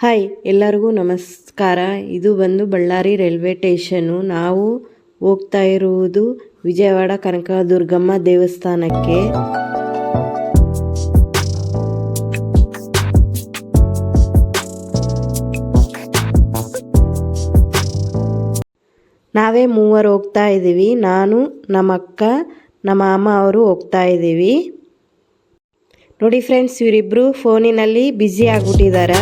Hi, ಎಲ್ಲರಿಗೂ ನಮಸ್ಕಾರ. ಇದು ಬಂದು ಬಳ್ಳಾರಿ ರೈಲ್ವೆ ಸ್ಟೇಷನು. ನಾವು ಹೋಗ್ತಾ ಇರುವುದು ವಿಜಯವಾಡ ಕನಕದುರ್ಗಮ್ಮ ದೇವಸ್ಥಾನಕ್ಕೆ. ನಾವೇ ಮೂವರು ಹೋಗ್ತಾ ಇದ್ದೀವಿ. ನಾನು ನಮ್ಮ ಅಕ್ಕ ನಮ್ಮ ಮಾಮ ಅವರು ಹೋಗ್ತಾ ಇದ್ದೀವಿ. ನೋಡಿ ಫ್ರೆಂಡ್ಸ್ ಇವರಿಬ್ಬರು ಫೋನಿನಲ್ಲಿ busy ಆಗ್ಬಿಟ್ಟಿದ್ದಾರೆ.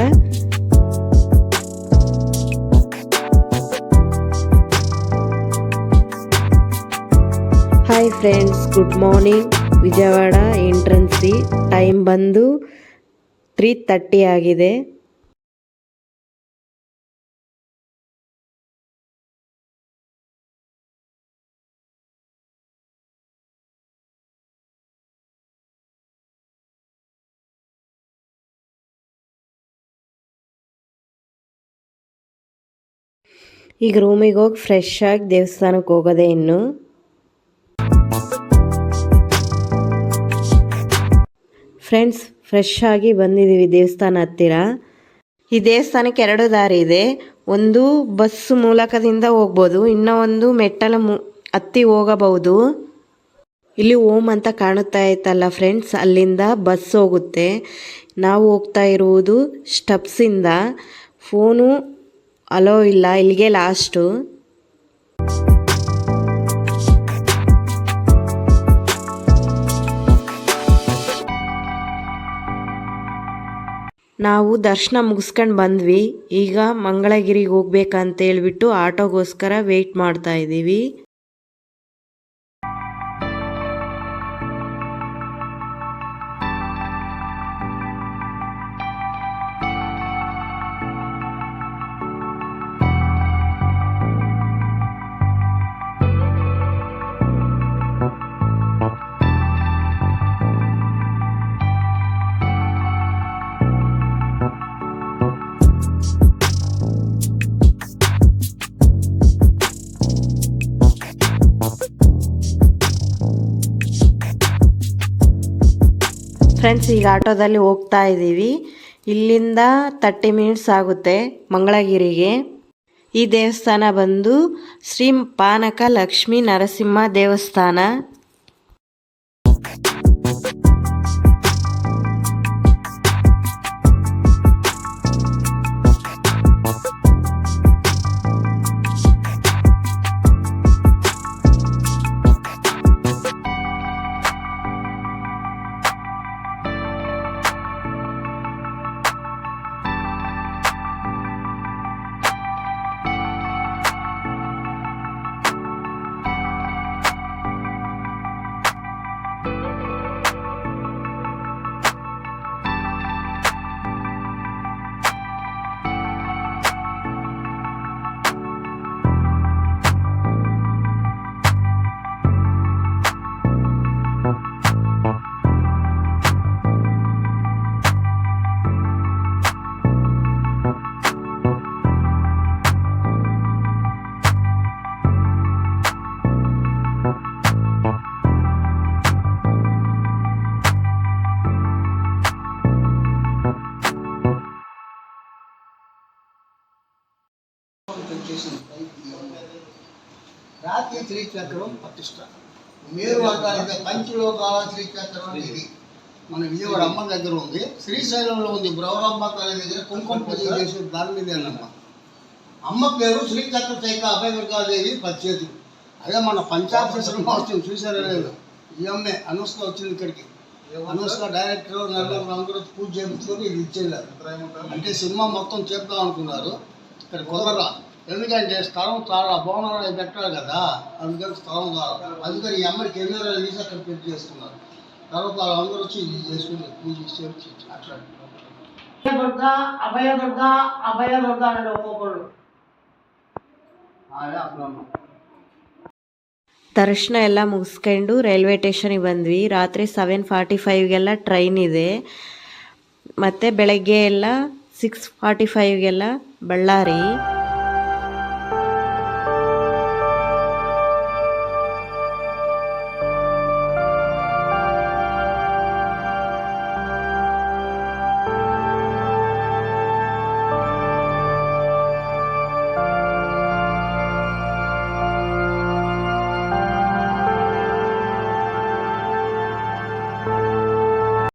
Hi friends, good morning. Vijayawada ಎಂಟ್ರೆನ್ಸಿ time ಬಂದು ತ್ರೀ ತರ್ಟಿ ಆಗಿದೆ. ಈಗ ರೂಮಿಗೆ ಹೋಗಿ ಫ್ರೆಶ್ ಆಗಿ ದೇವಸ್ಥಾನಕ್ಕೆ ಹೋಗೋದೆ ಇನ್ನು. ಫ್ರೆಂಡ್ಸ್ ಫ್ರೆಶ್ ಆಗಿ ಬಂದಿದ್ದೀವಿ ದೇವಸ್ಥಾನ ಹತ್ತಿರ. ಈ ದೇವಸ್ಥಾನಕ್ಕೆ ಎರಡು ದಾರಿ ಇದೆ. ಒಂದು ಬಸ್ ಮೂಲಕದಿಂದ ಹೋಗ್ಬೋದು ಇನ್ನೂ ಒಂದು ಮೆಟ್ಟಲ ಮು, ಹತ್ತಿ ಹೋಗಬಹುದು. ಇಲ್ಲಿ ಓಮ್ ಅಂತ ಕಾಣುತ್ತಾ ಇತ್ತಲ್ಲ ಫ್ರೆಂಡ್ಸ್ ಅಲ್ಲಿಂದ ಬಸ್ ಹೋಗುತ್ತೆ. ನಾವು ಹೋಗ್ತಾ ಇರುವುದು ಸ್ಟೆಪ್ಸಿಂದ ಫೋನು ಅಲೋ ಇಲ್ಲ, ಇಲ್ಲಿಗೆ ಲಾಸ್ಟು ನಾವು ದರ್ಶನ ಮುಗಿಸ್ಕೊಂಡು ಬಂದ್ವಿ. ಈಗ ಮಂಗಳಗಿರಿಗೆ ಹೋಗ್ಬೇಕಂತ ಹೇಳ್ಬಿಟ್ಟು ಆಟೋಗೋಸ್ಕರ ವೆಯ್ಟ್ ಮಾಡ್ತಾ ಇದ್ದೀವಿ ಫ್ರೆಂಡ್ಸ್ ಈಗ ಆಟೋದಲ್ಲಿ ಹೋಗ್ತಾ ಇದ್ದೀವಿ. ಇಲ್ಲಿಂದ ತರ್ಟಿ ಮಿನಿಟ್ಸ್ ಆಗುತ್ತೆ ಮಂಗಳಗಿರಿಗೆ. ಈ ದೇವಸ್ಥಾನ ಬಂದು ಶ್ರೀ ಪಾನಕ ಲಕ್ಷ್ಮೀ ನರಸಿಂಹ ದೇವಸ್ಥಾನ. రాతి శ్రీచక్రం ప్రతిష్ట. మేరు వర్గానికి పంచలోక శ్రీచక్రం ఇది. మన విజయవాడ అమ్మ దగ్గర ఉంది. శ్రీశైలంలో ఉంది బ్రవరమ్మ తల్లి దగ్గర కుంకుమ పూజ చేసే దాని మీదేనమ్మ అమ్మ పేరు శ్రీచక్ర చైక అభయదుర్గాదేవి పచ్చేది అదే మన పంచాయతీ శ్రీనివాసం లేదు? ఈ అమ్మే అనుష్క వచ్చింది ఇక్కడికి. అనుష్క డైరెక్టర్ నలుగురు అందరూ పూజ చేయించుకొని ఇది ఇచ్చేయారు అంటే సినిమా మొత్తం చేద్దాం అనుకున్నారు. ఇక్కడ కుదరరా ఎందుకంటే స్థలం చాలా భవనాలు అవి పెట్టాలి కదా అందుకని స్థలం ద్వారా అందుకని ఈ అమ్మకి కెమెరాలు తీసి అక్కడ పెట్టి చేసుకున్నారు తర్వాత వాళ్ళందరూ వచ్చి ఇది చేసుకుని పూజ చేసి అట్లా దుర్గ అభయ దుర్గ అభయ దుర్గ అన్నాడు ఒక్కొక్కడు అదే అప్పుడు ದರ್ಶನ ಎಲ್ಲ ಮುಗಿಸ್ಕೊಂಡು ರೈಲ್ವೆ ಸ್ಟೇಷನಿಗೆ ಬಂದ್ವಿ ರಾತ್ರಿ ಸೆವೆನ್ ಫಾರ್ಟಿ ಫೈವ್ಗೆಲ್ಲ ಟ್ರೈನ್ ಇದೆ ಮತ್ತು ಬೆಳಗ್ಗೆ ಎಲ್ಲ ಸಿಕ್ಸ್ ಫಾರ್ಟಿ ಫೈವ್ಗೆಲ್ಲ ಬಳ್ಳಾರಿ